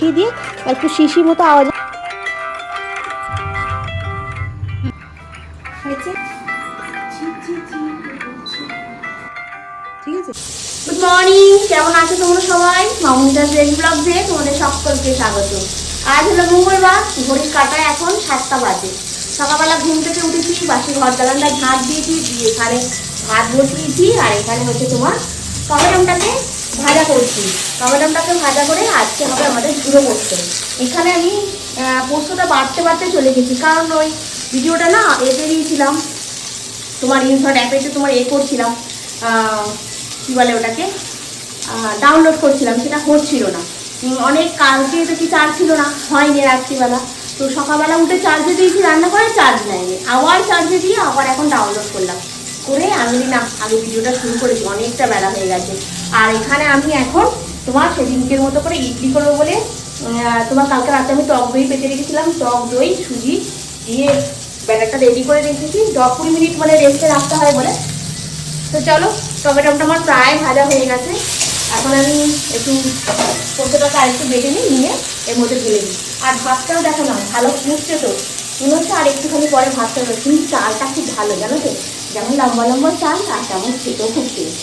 বসিয়ে দিয়ে একটু শিশি মতো আওয়াজ ঠিক আছে? গুড মর্নিং কেমন আছো তোমরা সবাই? মামুনিদাস রেড ব্লগসে তোমাদের সকলকে স্বাগত। আজ হলো মঙ্গলবার, ঘড়ির কাটায় এখন সাতটা বাজে। সকালবেলা ঘুম থেকে উঠেছি, বাসি ঘর দালানটা ঝাঁট দিয়েছি, দিয়ে এখানে ভাত বসিয়েছি, আর এখানে হচ্ছে তোমার টমেটোটাকে ভাজা করছি। টমেটোটাকে ভাজা করে আজকে হবে আমাদের ঝুড়ো করতে এখানে আমি পোস্তটা বাড়তে বাড়তে চলে গেছি। কারণ ওই ভিডিওটা না এতে দিয়েছিলাম, তোমার ইনস্টার অ্যাপেতে তোমার এ করছিলাম কী বলে ওটাকে? ডাউনলোড করছিলাম, সেটা হচ্ছিল না। অনেক কালকে তো কি চার্জ ছিল না? হয়নি রাত্রিবেলা। তো সকালবেলা উঠে চার্জে দিয়েছি, রান্না করে চার্জ নেয়নি। আবার চার্জে দিয়ে আবার এখন ডাউনলোড করলাম। করে আমি না আমি ভিডিওটা শুরু করেছি, অনেকটা বেলা হয়ে গেছে। আর এখানে আমি এখন তোমার সেদিনকের মতো করে ইডলি করব বলে তোমার কালকে রাতে আমি টক দই পেতে রেখেছিলাম, টক দই, সুজি দিয়ে ব্যাটারটা রেডি করে রেখেছি। দশ কুড়ি মিনিট মানে রেস্টে রাখতে হয় বলে। তো চলো টমেটোটা আমার প্রায় ভাজা হয়ে গেছে। এখন আমি একটু পোস্তটাকে আর একটু বেটে নিই, নিয়ে এর মধ্যে ঢেলে দিই। আর ভাতটাও দেখো না, ভালো ফুটছে তো। মনে হচ্ছে আর একটুখানি পরে ভাতটা কিন্তু চালটা খুব ভালো, জানো তো? যেমন লম্বা লম্বা চাল আর তেমন খেতেও খুব টেস্ট।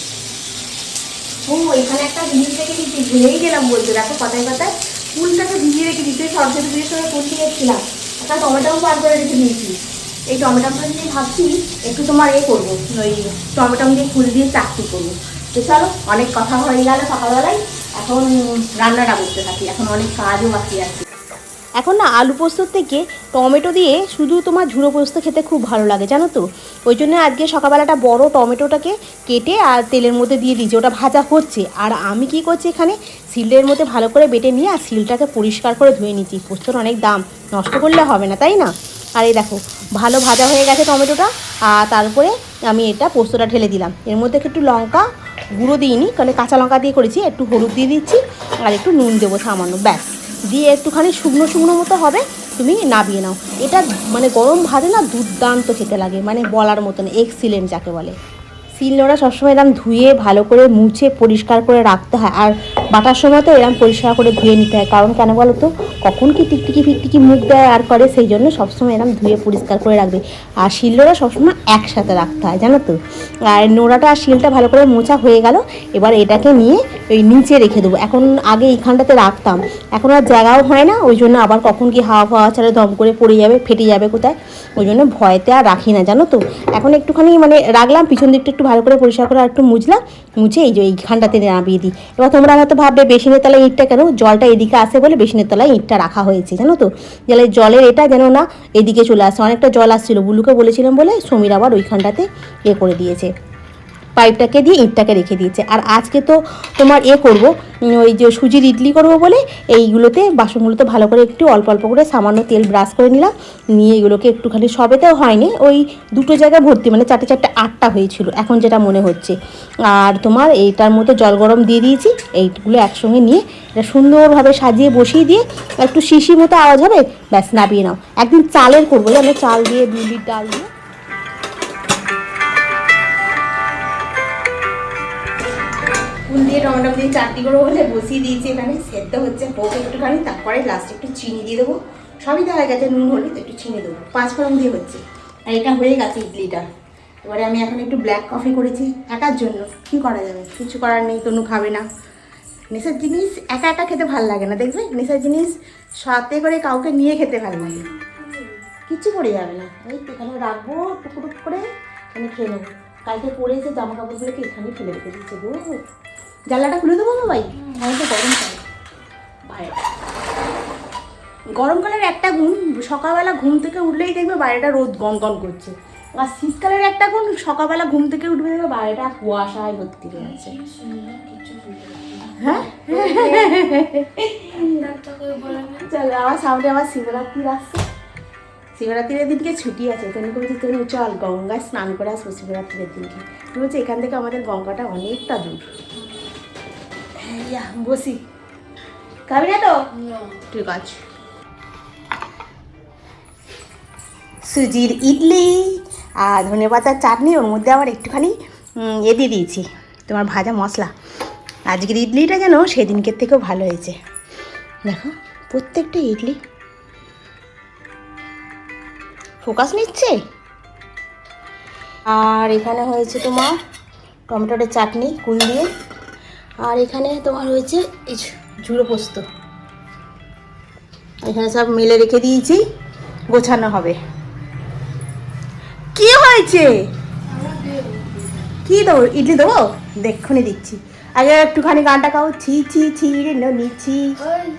ও, এখানে একটা জিনিস রেখে দিচ্ছি ভুলেই গেলাম বলতে। দেখো কথায় কথায় ফুলটাকে ভিজিয়ে রেখে দিচ্ছি সরস্বতী পুজোর সময় করতে গেছিলাম একটা টমেটোও বার করে রেখে দিয়েছি। এই টমেটোটা নিয়ে ভাবছি একটু তোমার এ করব, ওই টমেটো দিয়ে ফুল দিয়ে চাকরি করব। তো চলো, অনেক কথা হয়ে গেল সকালবেলায়। এখন রান্নাটা করতে থাকি, এখন অনেক কাজও বাকি আছে। এখন না আলু পোস্তর থেকে টমেটো দিয়ে শুধু তোমার ঝুড়ো পোস্ত খেতে খুব ভালো লাগে, জানো তো? ওই জন্য আজকে সকালবেলাটা বড় টমেটোটাকে কেটে আর তেলের মধ্যে দিয়ে দিয়েছি, ওটা ভাজা হচ্ছে। আর আমি কি করছি এখানে? সিলের মধ্যে ভালো করে বেটে নিয়ে আর সিলটাকে পরিষ্কার করে ধুয়ে নিচ্ছি। পোস্তর অনেক দাম, নষ্ট করলে হবে না, তাই না? আর এই দেখো, ভালো ভাজা হয়ে গেছে টমেটোটা, আর তারপরে আমি এটা পোস্তটা ঢেলে দিলাম। এর মধ্যে একটু লঙ্কা গুঁড়ো দিইনি, কারণ কাঁচা লঙ্কা দিয়ে করেছি, একটু হলুদ দিয়ে দিচ্ছি, আর একটু নুন দেবো সামান্য, ব্যাস। দিয়ে একটুখানি শুকনো শুকনো মতো হবে, তুমি নাবিয়ে নাও। এটা মানে গরম ভাতে না দুর্দান্ত খেতে লাগে মানে বলার মতন এক্সিলেন্ট যাকে বলে। শিলনোড়া সবসময় এরকম ধুয়ে, ভালো করে মুছে, পরিষ্কার করে রাখতে হয়। আর বাটার সময় তো এরকম পরিষ্কার করে ধুয়ে নিতে হয়। কারণ কেন বলো তো কখন কি টিকটিকি ফিকটিকি মুখ দেয় আর করে, সেই জন্য সবসময় এরকম ধুয়ে পরিষ্কার করে রাখবে। আর শিলনোড়া সবসময় একসাথে রাখতে হয়, জানো তো? আর নোড়াটা আর শিলটা ভালো করে মোছা হয়ে গেল, এবার এটাকে নিয়ে ওই নিচে রেখে দেবো। এখন আগে এইখানটাতে রাখতাম। এখন আর জায়গাও হয় না, ওই জন্য আবার কখন কি হাওয়া ফাওয়া ছাড়া দম করে পড়ে যাবে, ফেটে যাবে কোথায়? ওই জন্য ভয়তে আর রাখি না, জানো তো? এখন একটুখানি মানে রাখলাম, পিছন দিকটা একটু ভালো করে পরিষ্কার করে আর একটু মুছলাম, মুছে এই যে এইখানটাতে নামিয়ে দিই। এবার তোমরা হয়তো ভাববে বেসিনের তলায় ইঁটটা কেন? জলটা এদিকে আসে বলে বেসিনের তলায় ইঁটটা রাখা হয়েছে, জানো তো? তাহলে জলের এটা যেন না এদিকে চলে আসে। অনেকটা জল আসছিল, বুলুকে বলেছিলাম বলে সমীর আবার ওইখানটাতে এ করে দিয়েছে। পাইপটাকে দিয়ে ইঁটটাকে রেখে দিয়েছে। আর আজকে তো তোমার এ করব ওই যে সুজির ইডলি করব বলে এইগুলোতে বাসনগুলোতে ভালো করে একটু অল্প অল্প করে সামান্য তেল ব্রাশ করে নিলাম। নিয়ে এগুলোকে একটুখানি সবেতেও হয়নি, ওই দুটো জায়গায় ভর্তি মানে চারটে চারটে আটটা হয়েছিল, এখন যেটা মনে হচ্ছে। আর তোমার এইটার মধ্যে জল গরম দিয়ে দিয়েছি, এইগুলো একসঙ্গে নিয়ে এটা সুন্দরভাবে সাজিয়ে বসিয়ে দিয়ে একটু শিশি মতো আওয়াজ হবে, ব্যাস নাবিয়ে নাও। একদিন চালের করব, জানো, চাল দিয়ে, বিউলির ডাল দিয়ে। দিয়ে টমেটো দিয়ে চাটনি করব বলে বসিয়ে দিয়েছি এখানে। সেদ্ধ হচ্ছে হোক একটুখানি, তারপরে লাস্টে একটু চিনি দিয়ে দেবো। সবই দেওয়া গেছে, নুন, হলুদ, একটু চিনি দেবো। পাঁচ ফোড়ন দিয়ে হচ্ছে। আর এটা হয়ে গেছে ইডলিটা। এবারে আমি এখন একটু ব্ল্যাক কফি করেছি, একার জন্য। কি করা যাবে? কিছু করার নেই, তনু খাবে না। নেশার জিনিস একা একা খেতে ভালো লাগে না, দেখবে? নেশার জিনিস সাথে করে কাউকে নিয়ে খেতে ভালো লাগে। কিচ্ছু পড়ে যাবে না। তো এখানে রাখব টুকু টুকু করে আমি খেয়ে নেব। কালকে পরে এসে জামা কাপড়গুলোকে এখানে ফেলে রেখে দিচ্ছে গো জানলাটা খুলে দেবো না ভাই? আমি তো গরম চাই বাইরেটা গরমকালের একটা গুণ সকালবেলা ঘুম থেকে উঠলেই দেখবে বাইরেটা রোদ গন গন করছে। আর শীতকালের একটা গুণ সকালবেলা ঘুম থেকে উঠবে দেখবে বাইরেটা কুয়াশায় ভর্তি হয়ে আছে। হ্যাঁ? চল আমার সামনে আমার শিবরাত্রি আসছে। শিবরাত্রির দিনকে ছুটি আছে তুমি বলছি তুমি চল গঙ্গায় স্নান করে আসব শিবরাত্রির দিনকে। তুমি বলছি এখান থেকে আমাদের গঙ্গাটা অনেকটা দূর। ইয়া বসি। খাবি না তো? ঠিক আছে। সুজির ইডলি আর ধনে পাতার চাটনি ওর মধ্যে আবার একটুখানি এ দিয়ে দিয়েছি তোমার ভাজা মশলা। আজকের ইডলিটা যেন সেদিনকের থেকেও ভালো হয়েছে। দেখো প্রত্যেকটা ইডলি। ফোকাস নিচ্ছে? আর এখানে হয়েছে তোমার টমেটোর চাটনি কুল দিয়ে। আর এখানে তোমার হয়েছে এই ঝুড়ো পোস্ত। এখানে সব মিলে রেখে দিয়েছি গোছানো হবে। কি হয়েছে? কি দেবো? ইডলি দেবো? দেখুনি দিচ্ছি। আগে একটুখানি গানটা গাও। ছি ছি ছি নিচ্ছি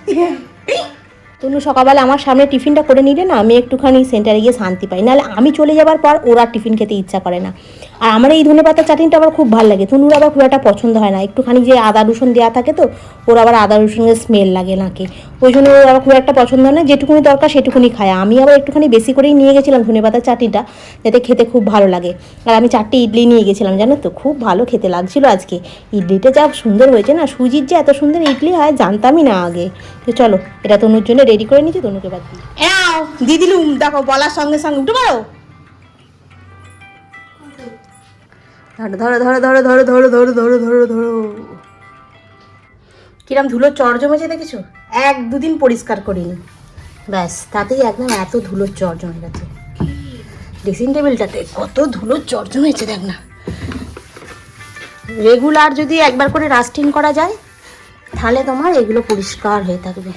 তনু সকালবেলা আমার সামনে টিফিনটা করে নিলে না, আমি একটুখানি সেন্টারে গিয়ে শান্তি পাই। নাহলে আমি চলে যাবার পর ওরা টিফিন খেতে ইচ্ছা করে না। আর আমার এই ধনে পাতা চাটনিটা আবার খুব ভালো লাগে। তনুর আবার খুব একটা পছন্দ হয় না। একটুখানি যে আদা রসুন দেওয়া থাকে তো, ওর আবার আদা রসুনের স্মেল লাগে নাকে। ওই জন্য ওর আবার খুব একটা পছন্দ হয় না। যেটুকুনি দরকার সেটুকুনি খায়। আমি আবার একটুখানি বেশি করেই নিয়ে গেছিলাম ধনে পাতার চাটনিটা, যাতে খেতে খুব ভালো লাগে। আর আমি চারটে ইডলি নিয়ে গেছিলাম, জানো তো? খুব ভালো খেতে লাগছিল আজকে। ইডলিটা যা সুন্দর হয়েছে না? সুজির যে এত সুন্দর ইডলি হয়, জানতামই না আগে। তো চলো, এটা তনুর জন্য রেডি করে নিচ্ছি তনুকে বাদ দিই এও দিয়ে দিলুম দেখো, বলার সঙ্গে সঙ্গে, উঠে পারো ধরো ধরো ধরো ধরো ধরো ধরো ধরো ধরো ধরো কিরম ধুলোর চর জমেছে দেখেছ? এক দুদিন পরিষ্কার করিনি। ব্যাস, তাতেই একদম এত ধুলোর চর জমে গেছে। ড্রেসিং টেবিলটাতে কত ধুলোর চর জমেছে, দেখ না। রেগুলার যদি একবার করে রাস্টিং করা যায়, তাহলে তোমার এগুলো পরিষ্কার হয়ে থাকবে।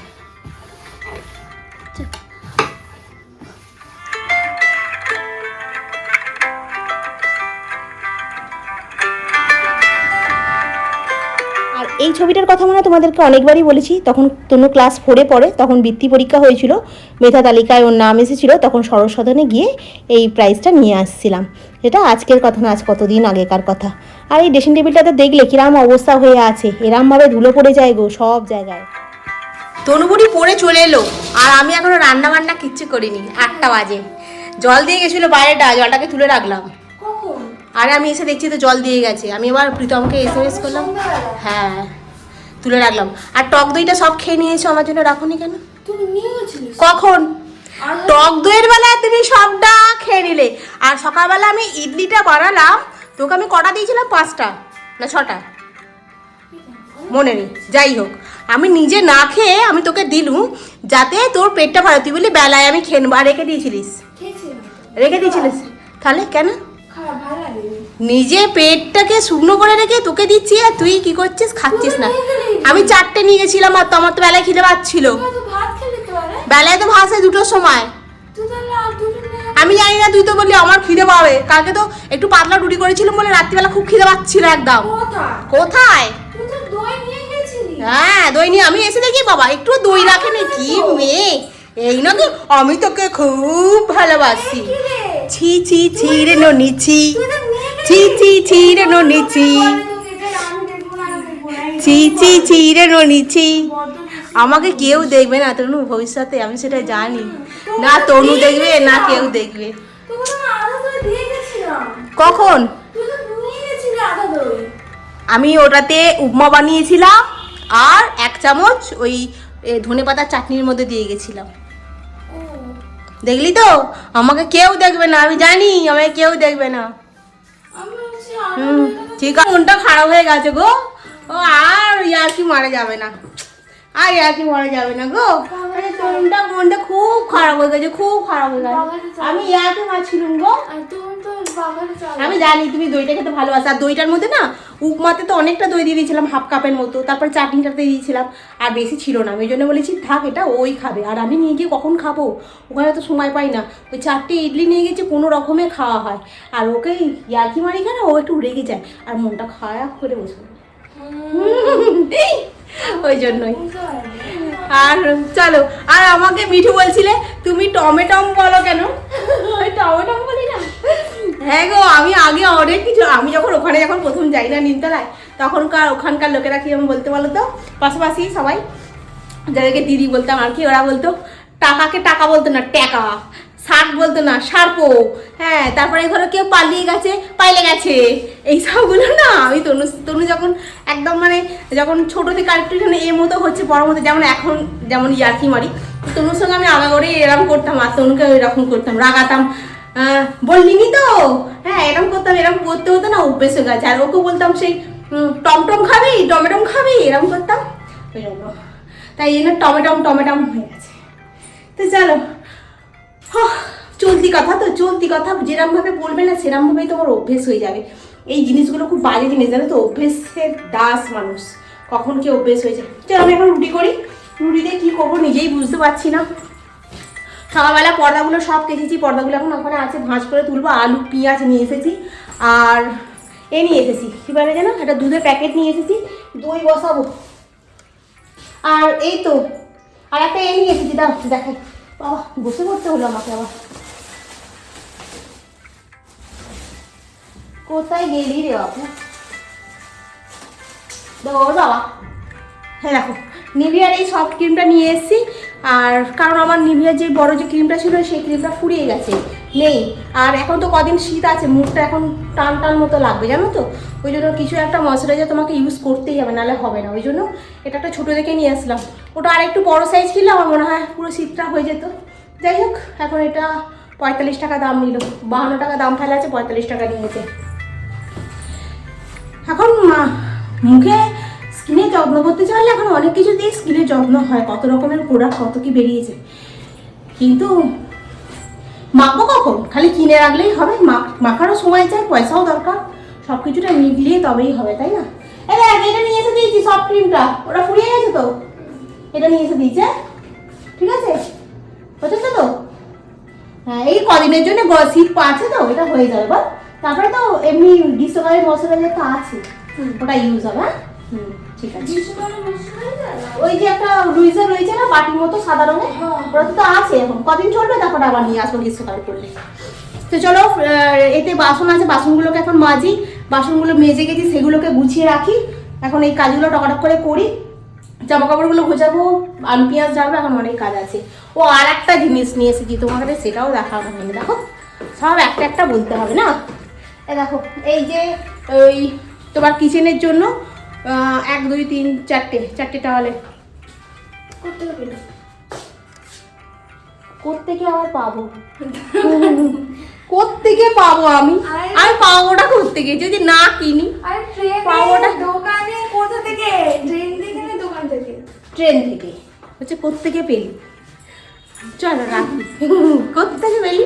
এই ছবিটার কথা মনে তোমাদেরকে অনেকবারই বলেছি। তখন তনু ক্লাস ফোরে পড়ে, তখন বৃত্তি পরীক্ষা হয়েছিল, মেধা তালিকায় ওর নাম এসেছিল, তখন সরস সদনে গিয়ে এই প্রাইজটা নিয়ে আসছিলাম। এটা আজকের কথা না, আজ কতদিন আগেকার কথা। আর এই ড্রেসিং টেবিলটাতে দেখলে কিরাম অবস্থা হয়ে আছে, এরামভাবে ধুলো পড়ে যায় গো সব জায়গায়। তনুবুড়ি পড়ে চলে এলো, আর আমি এখনও রান্না বান্না কিচ্ছু করিনি, আটটা বাজে। জল দিয়ে গেছিল বাইরেটা, জলটাকে তুলে রাখলাম। আর আমি এসে দেখছি তো জল দিয়ে গেছে। আমি এবার প্রীতমকে এস এম এস করলাম। হ্যাঁ তুলে রাখলাম। আর টক দইটা সব খেয়ে নিয়েছো আমার জন্য রাখুনি কেন? কখন? টক দইয়ের বেলায় তুমি সবটা খেয়ে নিলে। আর সকালবেলা আমি ইডলিটা বানালাম। তোকে আমি কটা দিয়েছিলাম? পাঁচটা না ছটা? মনে নেই। যাই হোক আমি নিজে না খেয়ে আমি তোকে দিলুম যাতে তোর পেটটা ভালো। তুই বলি বেলায় আমি খেয়ে নেব। আর রেখে দিয়েছিলিস। রেখে দিয়েছিলিস? তাহলে কেন? নিজে পেটটাকে শুকনো করে রেখে তোকে দিচ্ছি আর তুই কি করছিস? খাচ্ছিস না। আমি চারটে নিয়ে গেছিলাম আর তো আমার তো বেলায় খিদে পাচ্ছিল। আরে বেলায় তো ভাসে দুটোর সময়। আমি জানি না তুই তো বললি আমার খিদে পাবে। কালকে তো একটু পাতলা রুটি করেছিলাম বলে রাত্রিবেলা খুব খিদে পাচ্ছিল একদম। কোথায়? হ্যাঁ দই নিয়ে আমি এসে দেখি বাবা একটু দই রাখে না কি মেয়ে। এই না আমি তোকে খুব ভালোবাসি। ছি ছি ছি রে ননি ছি ছি ছি না আমি দেখব না ছি ছি আমাকে কেউ দেখবে না, তনু, ভবিষ্যতে, আমি সেটা জানি। না তনু দেখবে, না কেউ দেখবে। কখন? আমি ওটাতে উপমা বানিয়েছিলাম, আর এক চামচ ওই ধনে পাতার চাটনির মধ্যে দিয়ে গেছিলাম। দেখলি তো? আমাকে কেউ দেখবে না আমি জানি আমাকে কেউ দেখবে না। হুম, ঠিক আছে মনটা খারাপ হয়ে গেছে গো। ও আর ইয়ার কি মারা যাবে না। আর কি মারা যাবে না গো? আরে মনটা মনটা খুব খারাপ হয়ে গেছে খুব খারাপ হয়ে গেছে। আমি ইয়াকে মারছিলাম গো। আমি জানি তুমি দইটা খেতে ভালোবাসো। আর দইটার মধ্যে না উপমাতে তো অনেকটা দই দিয়ে দিয়েছিলাম হাফ কাপের মতো। তারপর চাটনিটাতে দিয়েছিলাম। আর বেশি ছিল না আমি ওই জন্য বলেছি থাক এটা ওই খাবে। আর আমি নিয়ে গিয়ে কখন খাব? ওখানে তো সময় পাই না। ওই চারটে ইডলি নিয়ে গেছি কোনো রকমে খাওয়া হয়। আর ওকে ইয়ার্কি মারি কেন ও একটু রেগে যায়। আর মনটা খারাপ করে বসে। ওই জন্যই। আর চলো আর আমাকে মিঠু বলছিলে তুমি টমেটম বলো কেন? ওই টমেটম বলি না। হ্যাঁ গো আমি আগে অনেক কিছু আমি যখন ওখানে যখন প্রথম যাই না নিমতলায় তখনকার ওখানকার লোকেরা কি আমি বলতে বলো তো? পাশাপাশি সবাই যাদেরকে দিদি বলতাম আর কি ওরা বলতো টাকাকে টাকা বলতো না টাকা শার্ট বলতো না সার্পো হ্যাঁ তারপরে ধরো কেউ পালিয়ে গেছে পাইলে গেছে। এই সবগুলো না আমি তনু যখন একদম মানে যখন ছোট থেকে আরেকটু এ মতো হচ্ছে বড় মতো যেমন এখন যেমন ইয়ার্কি মারি তনুর সঙ্গে আমি আগা করে এরকম করতাম আর তনুকে এরকম করতাম রাগাতাম। বললিনি তো? হ্যাঁ এরকম করতাম এরকম করতে হতো না অভ্যেস হয়ে গেছে। আর ওকে বলতাম সেই টমটম খাবি? টমেটম খাবি? এরকম করতাম। তাই এই টমেটম টমেটম হয়ে গেছে। তো চলো হাহ, চলতি কথা তো চলতি কথা যেরমভাবে বলবে না সেরমভাবেই তোমার অভ্যেস হয়ে যাবে। এই জিনিসগুলো খুব বাজে জিনিস, জানো তো? অভ্যেসের দাস মানুষ। কখন কি অভ্যেস হয়েছে চলো আমি এখন রুটি করি। রুটি দিয়ে কী করব নিজেই বুঝতে পারছি না। সকালবেলা পর্দাগুলো সব কেচেছি। পর্দাগুলো এখন ওখানে আছে। ভাঁজ করে তুলবো। আলু, পেঁয়াজ নিয়ে এসেছি। আর এ নিয়ে এসেছি। কী বলে যেন? একটা দুধের প্যাকেট নিয়ে এসেছি। দই বসাবো। আর এই তো, আর একটা এ নিয়ে এসেছি। দাও, দেখাই। বাবা, বসে পড়তে হলো আমাকে আবার। কোথায় গেলি রে বাবু দৌড়। হ্যাঁ দেখো, নিভিয়ার এই সফট ক্রিমটা নিয়ে এসেছি। আর কারণ আমার নিভিয়ার যে বড় যে ক্রিমটা ছিল, সেই ক্রিমটা ফুরিয়ে গেছে। নেই। আর এখন তো কদিন শীত আছে, মুখটা এখন টান টান মতো লাগবে, জানো তো? ওই জন্য কিছু একটা ময়শ্চারাইজার তোমাকে ইউজ করতেই হবে, নাহলে হবে না। ওই জন্য এটা একটা ছোটো দেখে নিয়ে আসলাম। ওটা আর একটু বড়ো সাইজ কিনলে আমার মনে হয় পুরো শীতটা হয়ে যেত। যাই হোক, এখন এটা পঁয়তাল্লিশ টাকা দাম নিল। বাহান্ন টাকা দাম ফেলা আছে, পঁয়তাল্লিশ টাকা নিয়েছে। এখন মুখে স্কিনের যত্ন করতে চাইলে এখন অনেক কিছু দিয়ে স্কিনের যত্ন হয়, কত রকমের প্রোডাক্ট কত কি বেরিয়েছে। কিন্তু মাখবো কখন? খালি কিনে রাখলেই হবে মাখ- মাখারও সময় চাই, পয়সাও দরকার সব কিছুটা মিলিয়ে তবেই হবে, তাই না? দেখ, এটা নিয়ে এসে দিয়েছি সফট ক্রিমটা ওটা ফুরিয়ে গেছে তো? এটা নিয়ে এসে দিয়েছে, ঠিক আছে? বুঝেছ তো? হ্যাঁ এই কদিনের জন্য শীত পাচ্ছে তো, এটা হয়ে যাবে, বল। তারপরে তো এমনি গ্রীষ্মকালের মশলাইজার তো আছে ওটা ইউজ হবে হ্যাঁ? ঠিক আছে। ওই যে একটা লুইজার রয়েছে না বাটির মতো সাদা রঙের? হ্যাঁ। ওটা তো আছে এখন। কদিন চলবে? তারপর আবার নিয়ে আসব গ্রীষ্মকালে করলে তো চলো এতে বাসন আছে বাসনগুলোকে এখন মাজি। বাসনগুলো মেজে গেছি সেগুলোকে গুছিয়ে রাখি। এখন এই কাজগুলো টকাটক করে করি। জামা কাপড়গুলো গোছাবো আলু পেঁয়াজ যাবে এখন অনেক কাজ আছে। ও আর একটা জিনিস নিয়ে এসেছি তোমাকে সেটাও হয়নি দেখো। সব একটা একটা বলতে হবে না? এ দেখো এই যে ওই তোমার কিচেনের জন্য এক দুই তিন চারটে চারটে টাওয়ালে করতে হবে না। কোত্থেকে আবার পাবো? পাবো আমি? পাবোটা যদি না কিনি। দোকানে কোথা থেকে? ট্রেন থেকে না দোকান থেকে? ট্রেন থেকে। হচ্ছে পেলি। চলো রাখি। কোত্থেকে পেলি।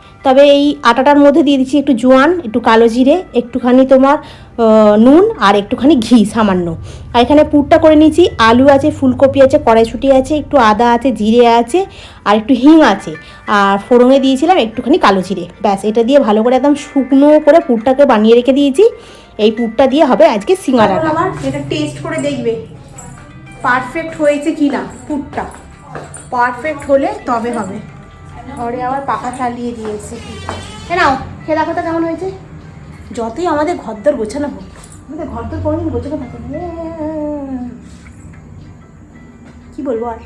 তবে এই আটাটার মধ্যে দিয়ে দিচ্ছি একটু জোয়ান একটু কালো জিরে একটুখানি তোমার নুন আর একটুখানি ঘি সামান্য। আর এখানে পুরটা করে নিয়েছি আলু আছে ফুলকপি আছে কড়াইশুটি আছে একটু আদা আছে জিরে আছে আর একটু হিং আছে। আর ফোড়নে দিয়েছিলাম একটুখানি কালো জিরে। ব্যাস এটা দিয়ে ভালো করে একদম শুকনো করে পুরটাকে বানিয়ে রেখে দিয়েছি। এই পুরটা দিয়ে হবে আজকে সিঙ্গারাটা আবার এটা টেস্ট করে দেখবে পারফেক্ট হয়েছে কি না পুরটা। পারফেক্ট হলে তবে হবে। ঘরে আবার পাখা চালিয়ে দিয়েছে। এ নাও খেয়ে দেখো তো কেমন হয়েছে? যতই আমাদের ঘর ঘরদর গোছানো হোক। আমাদের ঘরদর কোনোদিন গোছানো থাকে না। কি বলব আর?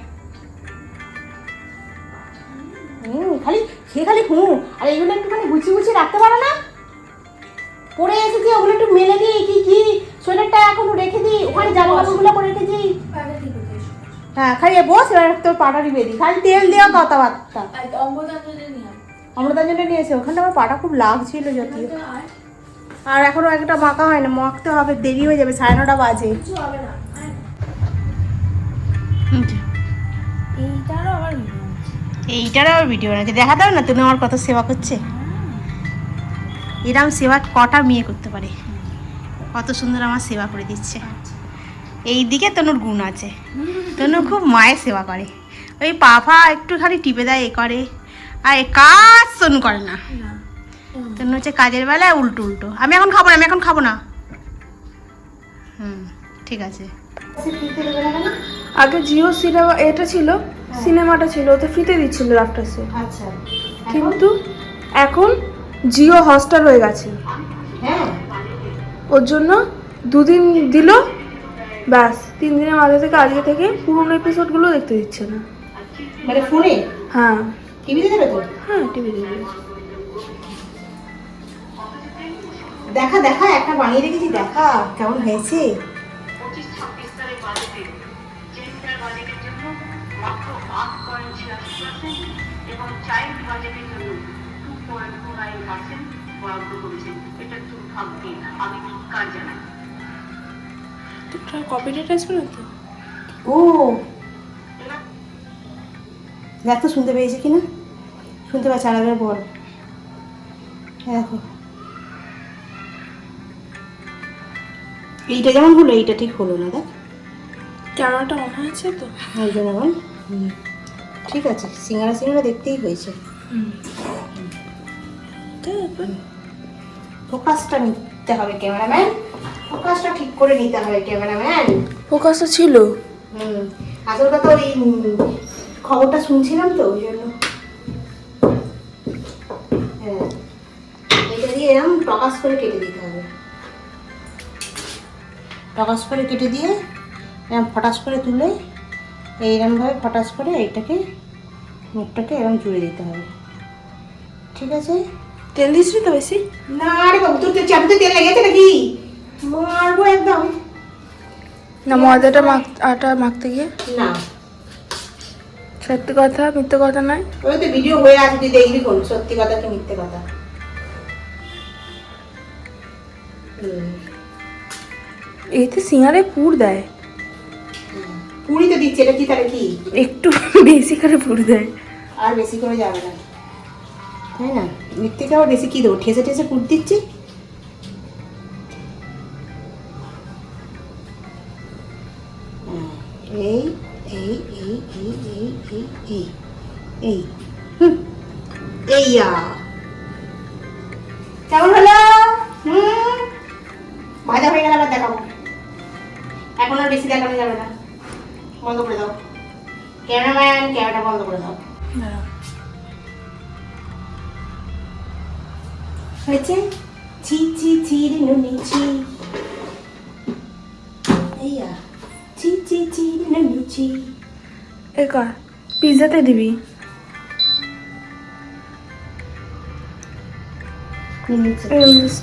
হুম, খালি সে খালি হুঁ আর এইগুলো একটুখানি গুছিয়ে গুছিয়ে রাখতে পারো না? পরে এসেছি ওগুলো একটু মেলে দিই কি কি? সোয়েটারটা এখন রেখে দিই ওখানে জামা কাপড়গুলো করে রেখেছি। হ্যাঁ খালি বস এবার তোর পাটা রিবে দিই। খালি তেল দেওয়া কথাবার্তা। অমৃতাঞ্জনে নিয়েছে ওখানে আমার পাটা খুব লাগছিল যদিও। আর। এখনও একটা মাখা হয় না মাখতে হবে দেরি হয়ে যাবে সাড়ে নটা বাজে। এইটারও আবার ভিডিও আছে। এইটার আবার ভিডিও বানাচ্ছে দেখা দাও না তুমি আমার কত সেবা করছে? এরম সেবা কটা মেয়ে করতে পারে? কত সুন্দর আমার সেবা করে দিচ্ছে। এই দিকে তনুর গুণ আছে। তনু খুব মায়ের সেবা করে। ওই পাফা একটু খালি টিপে দেয় এ করে। আর এ কাজ তনু করে না। তনু হচ্ছে কাজের বেলায় উল্টো উল্টো। আমি এখন খাব না আমি এখন খাব না। হুম ঠিক আছে। আগে জিও সিনেমা এটা ছিল সিনেমাটা ছিল ওতে ফ্রিতে দিচ্ছিল রাফটাসে আচ্ছা। কিন্তু এখন জিও হটস্টার হয়ে গেছে। হ্যাঁ। ওর জন্য দুদিন দিল ব্যাস তিন দিনের মাঝে থেকে আজকে থেকে পুরোনো এপিসোডগুলো দেখতে দিচ্ছে না। মানে ফোনে? হ্যাঁ। টিভিতে দেবে তো? হ্যাঁ টিভি দেবে। দেখা দেখা একটা বানিয়ে রেখেছি দেখা কেমন হয়েছে? এবং চাইল্ড বাজেটের জন্য two point four nine percent বরাদ্দ করেছেন। এটা দুর্ভাগ্যে আমি ধিক্কার জানাই। কপিরাইট আসবে না তো ও। দেখ তো শুনতে পেয়েছে কিনা? শুনতে পাচ্ছে আর একবার বল। দেখো। এইটা যেমন হলো এইটা ঠিক হলো না দেখ। ক্যামেরাটা অন হয়েছে তো? ওই জন্য বল। ঠিক আছে সিঙ্গারা সিঙ্গারা দেখতেই হয়েছে। ফোকাসটা নিতে হবে ক্যামেরাম্যান। ফোকাসটা ঠিক করে নিতে হবে ক্যামেরাম্যান। ফোকাসটা ছিল। হুম আসল কথা ওই খবরটা শুনছিলাম তো ওই জন্য। হ্যাঁ এটা দিয়ে এরকম টকাস করে কেটে দিতে হবে। টকাস করে কেটে দিয়ে এরকম ফটাস করে তুলে এইরকমভাবে ফটাস করে এইটাকে মুখটাকে এরকম জুড়ে দিতে হবে। ঠিক আছে? তেল দিয়েছিলি তো বেশি? না রে বাবু তোর তেল- চাটুতে তেল লেগেছে নাকি? মারবো একদম। না ময়দাটা মাখ আটা মাখতে গিয়ে? না। সত্যি কথা মিথ্যে কথা নয়। ওই তো ভিডিও হয়ে আছে তুই দেখবি কোন সত্যি কথা কি মিথ্যে কথা। এতে সিঙ্গারে পুর দেয়। পুরি তো দিচ্ছে এটা কি তাহলে কি? একটু বেশি করে পুর দেয়। আর বেশি করে যাবে না। তাই না? মিথ্যে বেশি কি দেবো? ঠেসে ঠেসে পুর দিচ্ছি? এই এই এই। কেমন হলো? হুম ভাজা হয়ে গেলে আবার দেখাবো। এখন আর বেশি দেখানো যাবে না। বন্ধ করে দাও। ক্যামেরাম্যান ক্যামেরাটা বন্ধ করে দাও। হয়েছে? ছি ছি ছি রে নুনি ছি। এইয়া। ছি ছি ছি রে নুনি ছি। এ কর। পিৎজাতে দিবি?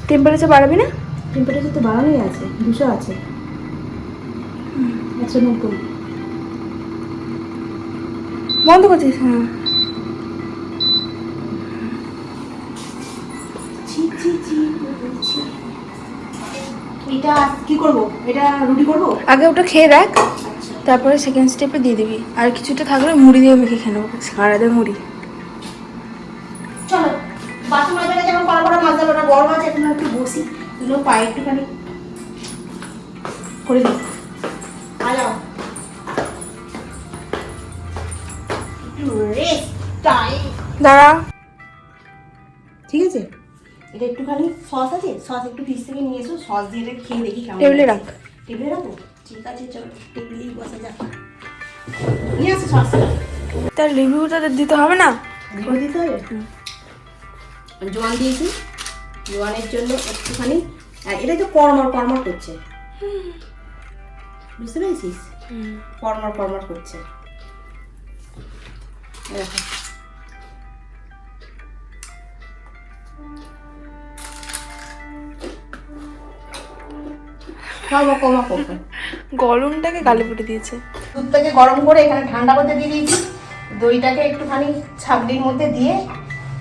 টেম্পারেচার বাড়াবি না? টেম্পারেচার তো বাড়ানোই আছে দুশো আছে। একশো নব্বই। বন্ধ করছিস? হ্যাঁ। এটা কি করব? এটা রুটি করব? আগে ওটা খেয়ে দেখ। তারপরে সেকেন্ড স্টেপে দিয়ে দিবি। আর কিছুটা থাকলে মুড়ি দিয়ে মেখে খেয়ে নেব। সারা দেয় মুড়ি। চলো যেমন কড়া কড়া মাছ ওটা গরম আছে এখন একটু বসি। এগুলো পায়ে একটুখানি করে দিই। দাঁড়া। ঠিক আছে? এটা একটুখানি সস আছে? সস একটু ফ্রিজ থেকে নিয়ে এসো সস দিয়ে খেয়ে দেখি কেমন টেবিলে রাখ। টেবিলে রাখব? ঠিক আছে চলো টেবিলেই বসা যাক নিয়ে আসো সস তার রিভিউটা দিতে হবে না? করে দিতে হবে? জোয়ান দিয়েছি। জোয়ানের জন্য একটুখানি আর এটা তো কর্মর কর্মর করছে। বুঝতে পেরেছিস? কর্মর কর্মর করছে। দেখো। কমা গালে পুটে দিয়েছে। দুধটাকে গরম করে এখানে ঠান্ডা করতে দিয়ে দিয়েছি। দইটাকে একটুখানি ছাগলির মধ্যে দিয়ে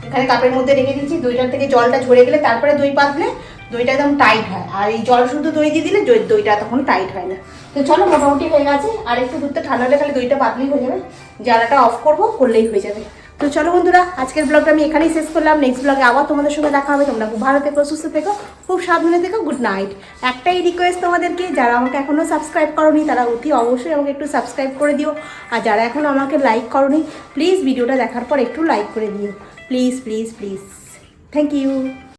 এখানে কাপের মধ্যে রেখে দিয়েছি। দইটার থেকে জলটা ঝরে গেলে তারপরে দই পাতলে দইটা একদম টাইট হয়। আর এই জল শুদ্ধ দই দিয়ে দিলে দই- দইটা তখন টাইট হয় না। তো চলো মোটামুটি হয়ে গেছে। আর একটু দুধটা ঠান্ডা হলে খালি দইটা পাতলেই হয়ে যাবে। জ্বালাটা অফ করব করলেই হয়ে যাবে। তো চলো বন্ধুরা, আজকের ব্লগটা আমি এখানেই শেষ করলাম। নেক্সট ব্লগে আবার তোমাদের সঙ্গে দেখা হবে। তোমরা খুব ভালো থেকো, সুস্থ থেকো, খুব সাবধানে থেকো। গুড নাইট একটাই রিকোয়েস্ট তোমাদেরকে, যারা আমাকে এখনও সাবস্ক্রাইব করনি, তারা অতি অবশ্যই আমাকে একটু সাবস্ক্রাইব করে দিও। আর যারা এখনও আমাকে লাইক করনি প্লিজ ভিডিওটা দেখার পর একটু লাইক করে দিও। Please please please thank you